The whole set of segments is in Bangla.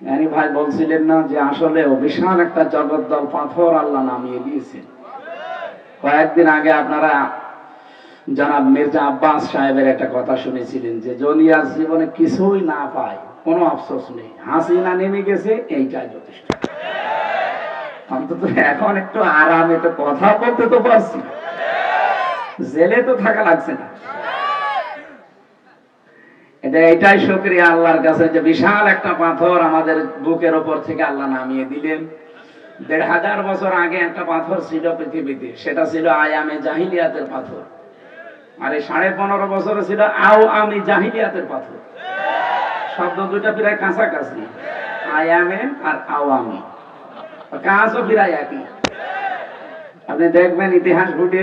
জ্ঞানী ভাই বলছিলেন না যে আসলে বিশাল একটা জগদ্দল পাথর আল্লাহ নামিয়ে দিয়েছেন কয়েকদিন আগে আপনারা জনাব মির্জা আব্বাস সাহেবের একটা কথা শুনেছিলেন যে জলিয়ার জীবনে কিছুই না পায়, কোনো আফসোস নেই। হাসিনা নেমে গেছে, এইটাই যথেষ্ট। অন্তত এখন একটু আরামে তো কথা বলতে তো পারছি জেলে তো থাকা লাগছে না। এটা এটাই শুক্রিয়া আল্লাহর কাছে যে বিশাল একটা পাথর আমাদের বুকের ওপর থেকে আল্লাহ নামিয়ে দিলেন। দেড় হাজার বছর আগে একটা পাথর ছিল পৃথিবীতে, সেটা ছিল আয়ামে জাহিলিয়াতের পাথর। আর এই সাড়ে পনেরো বছর ছিল আও আমি জাহিলিয়াতের পাথর। শব্দ দুইটা প্রায় কাছাকাছি, আয়ামে আর আওয়ামি। কাজও প্রায় একই। আপনি দেখবেন ইতিহাস ঘুটে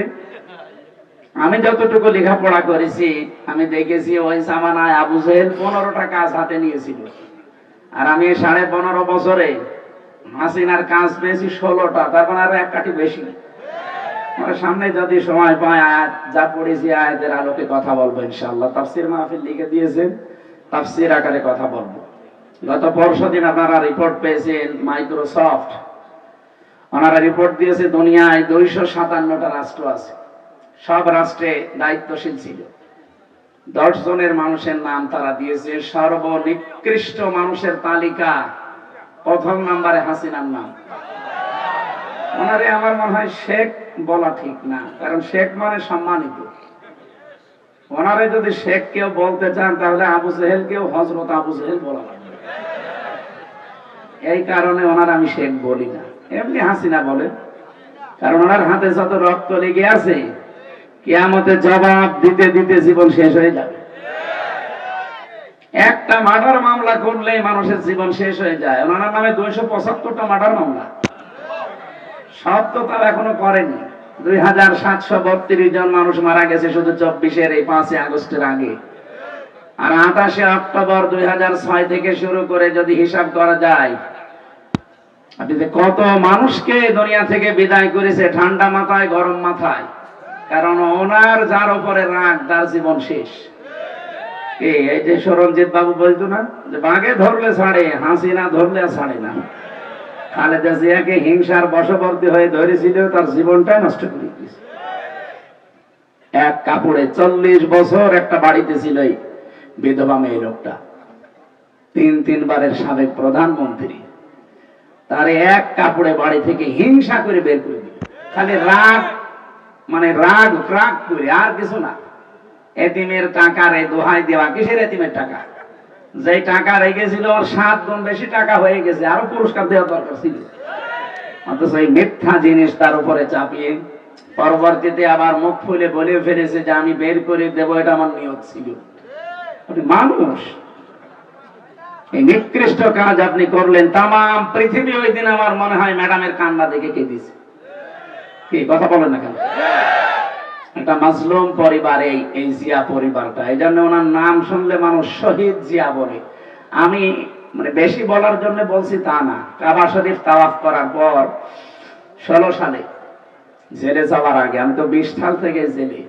আমি যতটুকু লেখাপড়া করেছি, আমি দেখেছি ওই সামানায় আবু জেহেল পনেরোটা কাজ হাতে নিয়েছিল। আর আমি সাড়ে পনেরো বছরে হাসিনার কাজ পেয়েছি ষোলোটা, তার মানে আরও এক কাঠি বেশি সামনে যদি সময় পায় আয়াত, যা পড়েছি আয়াতের আলোকে কথা বলব ইনশাআল্লাহ। তাফসির মাহফিল লিখে দিয়েছেন, তাফসির আকারে কথা বলব। গত পরশু দিন আপনারা রিপোর্ট পেয়েছেন মাইক্রোসফট ওনারা রিপোর্ট দিয়েছে, দুনিয়ায় দুইশো সাতান্নটা রাষ্ট্র আছে। সব রাষ্ট্রে দায়িত্বশীল ছিল। দশ জনের মানুষের নাম তারা দিয়েছে। সর্বনিকৃষ্ট মানুষের তালিকা প্রথম নাম্বারে হাসিনার নাম। ওনারে আমার মনে হয় শেখ বলা ঠিক না, কারণ শেখ মানে সম্মানিত। ওনারে যদি শেখ কেউ বলতে চান, তাহলে আবু সেহেল কেউ হজরত আবু সেহেল বলা এই কারণে ওনার আমি শেখ বলি না। এমনি হাসিনা বলে, কারণ ওনার হাতে যত রক্ত লেগে আছে কেয়ামতে জবাব দিতে দিতে জীবন শেষ হয়ে যাবে। একটা মার্ডার মামলা করলেই মানুষের জীবন শেষ হয়ে যায়। ওনার নামে দুইশো পঁচাত্তরটা মার্ডার মামলা। সব তো তারা এখনও করেনি। দুই হাজার সাতশো বত্রিশ জন মানুষ মারা গেছে শুধু চব্বিশের এই পাঁচই আগস্টের আগে। আর আঠাশে অক্টোবর দুই হাজার ছয় থেকে শুরু করে যদি হিসাব করা যায়, আপনি কত মানুষকে দুনিয়া থেকে বিদায় করেছে, ঠান্ডা মাথায়, গরম মাথায়। কারণ ওনার যার উপরে রাগ, তার জীবন শেষ। এই যে বাবু বলতো না, যে বাঘে ধরলে ছাড়ে ধরলে ছাড়ে না। খালেদা জিয়াকে হিংসার বশবর্তী হয়ে ধরেছিল, তার জীবনটা নষ্ট করে দিয়েছে। এক কাপড়ে চল্লিশ বছর একটা বাড়িতে ছিল বিধবা মেয়ে লোকটা। তিন তিনবারের সাবেক প্রধানমন্ত্রী। তার এক কাপড়ে বাড়ি থেকে হিংসা করে বের করে দিল। খালি রাগ মানে রাগ রাগ করে, আর কিছু না। এতিমের টাকা রে, দোহাই দেওয়া, কিসের এতিমের টাকা? যে টাকা রেখেছিল, ওর সাত গুণ বেশি টাকা হয়ে গেছে, আরও পুরস্কার দেওয়া দরকার ছিল। অথচ এই মিথ্যা জিনিস তার উপরে চাপিয়ে পরবর্তীতে আবার মুখ ফুলে বলে ফেলেছে যে, আমি বের করে দেব, এটা আমার নিয়ত ছিল। মানুষ। এই নিকৃষ্ট কাজ আপনি করলেন তাম পৃথিবী ওই দিন আমার মনে হয় ম্যাডামের কান্না দেখে কেঁদিছে। কথা বলেন না কেন? একটা পরিবার এই জিয়া পরিবারটা এই জন্য ওনার নাম শুনলে মানুষ শহীদ জিয়া বলে। আমি মানে বেশি বলার জন্য বলছি তা না। কাবা শরীফ তাওয়াফ করার পর ষোলো সালে জেলে যাওয়ার আগে, আমি তো বিশ সাল থেকে জেলে,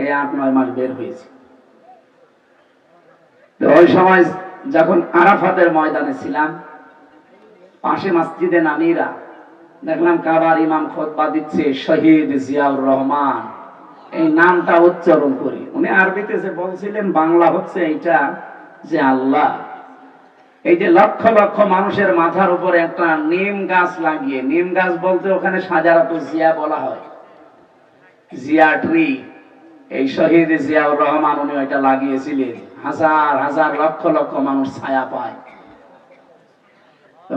এই আট, নয় মাস বের হয়েছি। ওই সময় যখন আরাফাতের ময়দানে ছিলাম, পাশে মাসজিদে নানিরা দেখলাম কাবার ইমাম খোদবা দিচ্ছে, শহীদ জিয়াউর রহমান। এই নামটা উচ্চারণ করি। উনি আরবিতে যে বলছিলেন, বাংলা হচ্ছে এইটা যে আল্লাহ। এই যে লক্ষ লক্ষ মানুষের মাথার উপরে একটা নিম গাছ লাগিয়ে, নিম গাছ বলতে ওখানে সাজারাত জিয়া বলা হয়। জিয়া ট্রি। এই শহীদ জিয়াউর রহমান উনি ওইটা লাগিয়েছিলেন। হাজার হাজার লক্ষ লক্ষ মানুষ ছায়া পায়।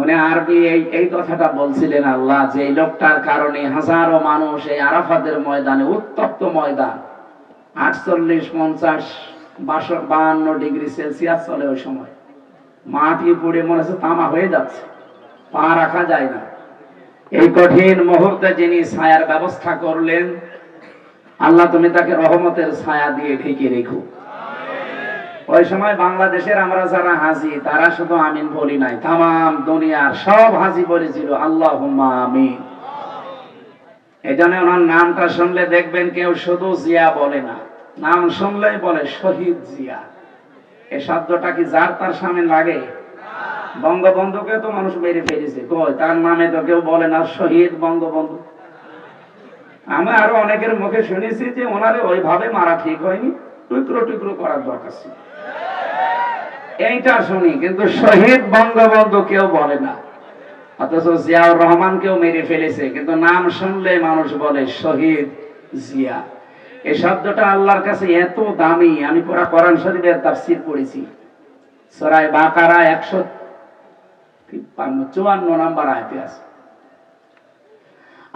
উনি আরবি এই এই কথাটা বলছিলেন আল্লাহ যে এই লোকটার কারণে হাজারো মানুষ এই আরাফাতের ময়দানে, উত্তপ্ত ময়দান। আটচল্লিশ, পঞ্চাশ বাহান্ন ডিগ্রি সেলসিয়াস চলে ওই সময়। মাটি পুড়ে মনে হচ্ছে তামা হয়ে যাচ্ছে, পা রাখা যায় না। এই কঠিন মুহূর্তে যিনি ছায়ার ব্যবস্থা করলেন, আল্লাহ তুমি তাকে রহমতের ছায়া দিয়ে ঢেকে রেখো। ওই সময় বাংলাদেশের আমরা যারা হাজি, তারা শুধু আমিন বলি নাই তাম দুনিয়ার সব হাজি বলেছিল আল্লাহ আমিন। এই জন্য ওনার নামটা শুনলে দেখবেন কেউ শুধু জিয়া বলে না, নাম শুনলেই বলে শহীদ জিয়া। এই শব্দটা কি যার তার সামনে লাগে? বঙ্গবন্ধুকে তো মানুষ মেরে ফেলেছে। কই, তার নামে তো কেউ বলে না, শহীদ বঙ্গবন্ধু। আমি আরও অনেকের মুখে শুনেছি যে ওনারে ওইভাবে মারা ঠিক হয়নি। টুকরো টুকরো করার দরকার ছিল। এইটা শুনি, কিন্তু শহীদ বঙ্গবন্ধু কেউ বলে না। অথচ জিয়াউর রহমান কেউ মেরে ফেলেছে, কিন্তু নাম শুনলে মানুষ বলে শহীদ জিয়া। এই শব্দটা আল্লাহর কাছে এত দামি, আমি পুরা কোরআন শরীফের তাফসীর পড়েছি। সরাই বাকারা একশো তিপ্পান্ন, চুয়ান্ন নাম্বার আয়াতে আছে।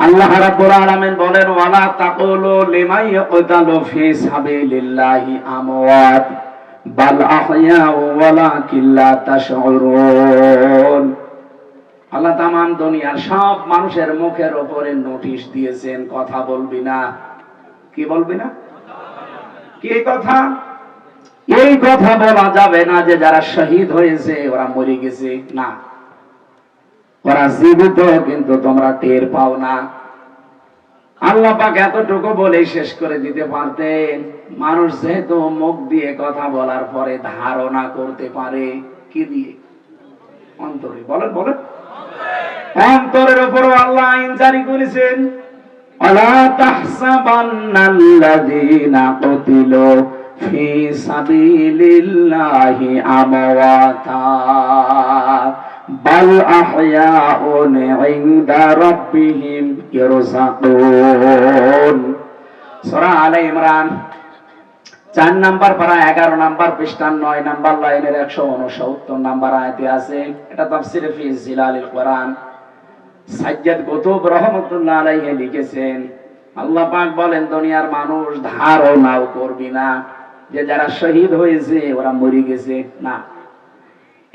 আল্লাহ রাব্বুল আলামিন বলেন, ওয়ালা তাকুলু লিমান ইয়াকতালু ফি সাবিলিল্লাহি আমওয়াত। বাল আল্লাহ তামাম দুনিয়ার সব মানুষের মুখের উপরে নোটিশ দিয়েছেন, কথা বলবি না। কি বলবি না? কি কথা? এই কথা বলা যাবে না যে যারা শহীদ হয়েছে, ওরা মরে গেছে, না। ওরা জীবিত, কিন্তু তোমরা টের পাও না। আল্লাহ পাক এতটুকু বলে শেষ করে দিতে পারতেন। মানুষ যেহেতু মুখ দিয়ে কথা বলার পরে ধারণা করতে পারে, কি দিয়ে? অন্তরে, বলেন বলেন। অন্তরের উপরও আল্লাহ আইন জারি করেছেন। আমওয়াতা। বাল ইমরান চার নাম্বার এগারো নাম্বার পৃষ্ঠান নয় নাম্বার লাইনের একশো উনসত্তর নাম্বার আয়তে আছে এটা তাফসিরে ফি কোরআন সাজ্জাদ কুতুব রহমতুল্লাহ লিখেছেন আল্লাহ পাক বলেন দুনিয়ার মানুষ ধারণাও করবি না যে যারা শহীদ হয়েছে ওরা মরে গেছে না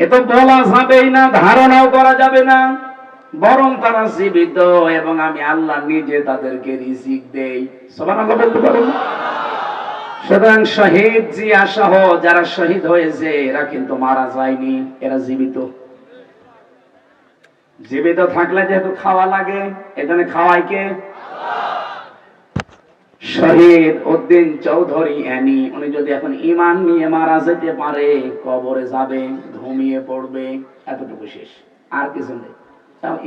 এ তো বলা যাবেই না, ধারণাও করা যাবে না। বরং তারা জীবিত এবং আমি আল্লাহ নিজে তাদেরকে রিজিক দেই। সুবহানাল্লাহ বলতে পারেন সুতরাং শহীদ জিয়া সহ যারা শহীদ হয়েছে, এরা কিন্তু মারা যায়নি, এরা জীবিত। জীবিত থাকলে যেহেতু খাওয়া লাগে এখানে খাওয়াই কে? শহীদ উদ্দিন চৌধুরী অ্যানি, উনি যদি এখন ইমান নিয়ে মারা যেতে পারে, কবরে যাবে। ঘুমিয়ে পড়বে, এতটুকু শেষ। আর কিছু নেই।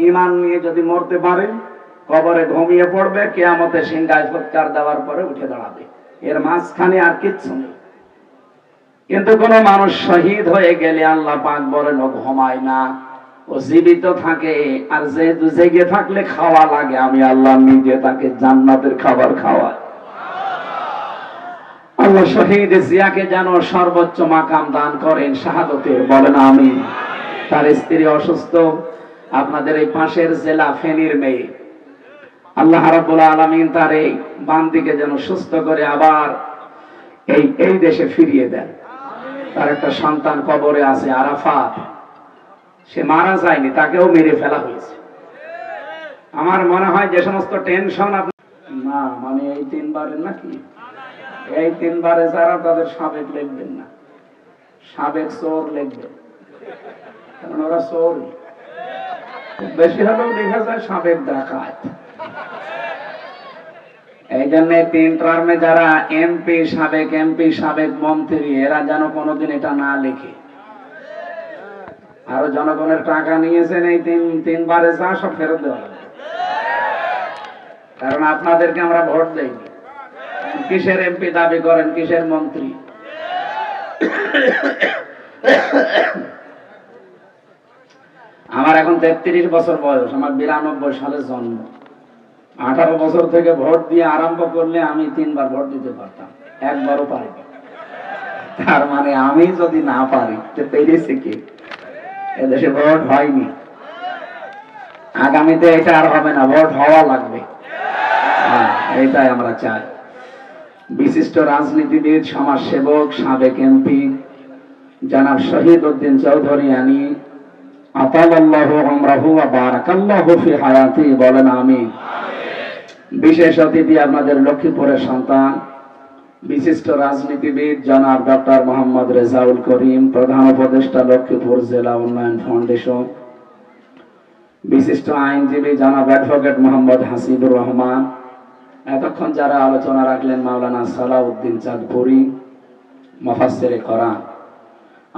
ইমান নিয়ে যদি মরতে পারে কবরে ঘুমিয়ে পড়বে, কেয়ামতে সিংহায় ফুৎকার দেওয়ার পরে উঠে দাঁড়াবে। এর মাঝখানে আর কিচ্ছু নেই। কিন্তু কোন মানুষ শহীদ হয়ে গেলে আল্লাহ পাক বলেন ঘুমায় না। ও জীবিত থাকে। আর যেহেতু জেগে থাকলে খাওয়া লাগে। আমি আল্লাহ নিজে তাকে জান্নাতের খাবার খাওয়াই। আল্লাহ শহীদ জিয়াকে যেন সর্বোচ্চ মাকাম দান করেন শাহাদতের বলেন আমি তার স্ত্রী অসুস্থ, আপনাদের এই পাশের জেলা ফেনীর মেয়ে। আল্লাহ রাব্বুল আলামিন তার এই বান্দিকে যেন সুস্থ করে আবার এই এই দেশে ফিরিয়ে দেন। তার একটা সন্তান কবরে আছে, আরাফাত। সে মারা যায়নি, তাকেও মেরে ফেলা হয়েছে। আমার মনে হয় যে সমস্ত টেনশন না মানে এই তিনবারের নাকি? এই তিনবারে যারা তাদের সাবেক লিখবেন না। সাবেক চোর লিখবেন। কারণ ওরা চোর। বেশি হলেও দেখা যায় সাবেক ডাকাত। এই জন্য তিন টার্মে যারা এমপি, সাবেক এমপি, সাবেক মন্ত্রী, এরা যেন কোনোদিন এটা না লেখে। আরও জনগণের টাকা নিয়েছেন এই তিন, তিনবারে যা সব ফেরত দেওয়া কারণ আপনাদেরকে আমরা ভোট দেইনি কিসের এমপি দাবি করেন? কিসের মন্ত্রী? আমার এখন তেত্রিশ বছর বয়স আমার বিরানব্বই সালে জন্ম। আঠারো বছর থেকে ভোট দিয়ে আরম্ভ করলে আমি তিনবার ভোট দিতে পারতাম একবারও পারি তার মানে আমি যদি না পারি পেরেছি কি? এদেশে ভোট হয়নি। আগামীতে এটা আর হবে না ভোট হওয়া লাগবে। হ্যাঁ, এইটাই আমরা চাই। বিশিষ্ট রাজনীতিবিদ, সমাজসেবক, সাবেক এমপি জনাব শহীদ উদ্দিন চৌধুরী আনি বিশেষ অতিথি আপনাদের লক্ষ্মীপুরের সন্তান, বিশিষ্ট রাজনীতিবিদ জনাব ডক্টর মোহাম্মদ রেজাউল করিম, প্রধান উপদেষ্টা লক্ষ্মীপুর জেলা উন্নয়ন ফাউন্ডেশন, বিশিষ্ট আইনজীবী জনাব অ্যাডভোকেট মোহাম্মদ হাসিবুর রহমান এতক্ষণ যারা আলোচনা রাখলেন মাওলানা সালাউদ্দিন চাঁদপুরি মফাসেরে করান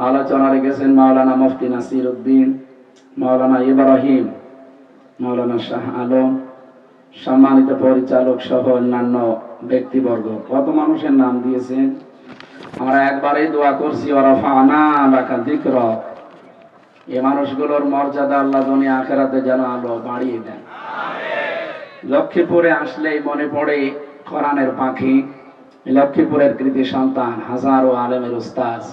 আলোচনা রেখেছেন মাওলানা মুফতি নাসির উদ্দিন মাওলানা ইব্রাহিম, মাওলানা শাহ আলম, সম্মানিত পরিচালক সহ অন্যান্য ব্যক্তিবর্গ। কত মানুষের নাম দিয়েছেন? আমরা একবারেই দোয়া করছি ওরা ফানা লাকা দিক্র এই মানুষগুলোর মর্যাদা আল্লাহ দুনিয়া আখেরাতে যেন আলো বাড়িয়ে দেন। লক্ষ্মীপুরে আসলেই মনে পড়ে কোরআনের পাখি। লক্ষ্মীপুরের কৃতি সন্তান হাজারো আলেমের উস্তাজ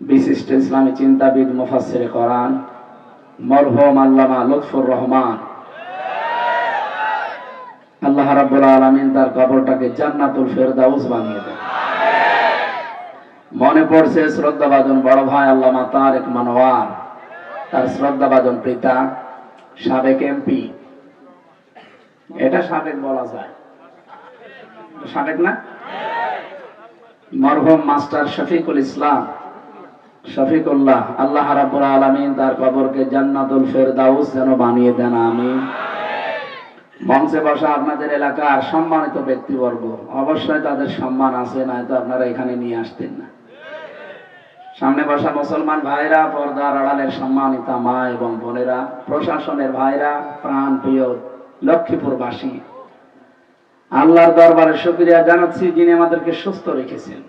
বিশিষ্ট ইসলামী চিন্তাবিদ, মুফাসসিরে কোরআন। মরহম আল্লামা লুৎফুর রহমান। আল্লাহ রাব্বুল আলামিন তার কবরটাকে জান্নাতুল ফেরদাউস বানিয়ে দেন। মনে পড়ছে শ্রদ্ধাভাজন বড় ভাই আল্লামা তারেক মানোয়ার। তার শ্রদ্ধাভাজন পিতা, সাবেক এমপি এটা সাবেক বলা যায়। সাবেক না? মরহুম মাস্টার শফিকুল ইসলাম, শফিকুল্লাহ, আল্লাহ রাব্বুল আলামিন তার কবরকে জান্নাতুল ফেরদাউস যেন বানিয়ে দেন, আমিন। মঞ্চে বসা আপনাদের এলাকার সম্মানিত ব্যক্তিবর্গ, অবশ্যই তাদের সম্মান আছে, নয়তো আপনারা এখানে নিয়ে আসতেন না। সামনে বসা মুসলমান ভাইরা, পর্দার আড়ালের সম্মানিতা মা এবং বোনেরা, প্রশাসনের ভাইরা প্রাণ প্রিয় লক্ষ্মীপুরবাসী। আল্লাহর দরবারে শুকরিয়া জানাচ্ছি যিনি আমাদেরকে সুস্থ রেখেছেন।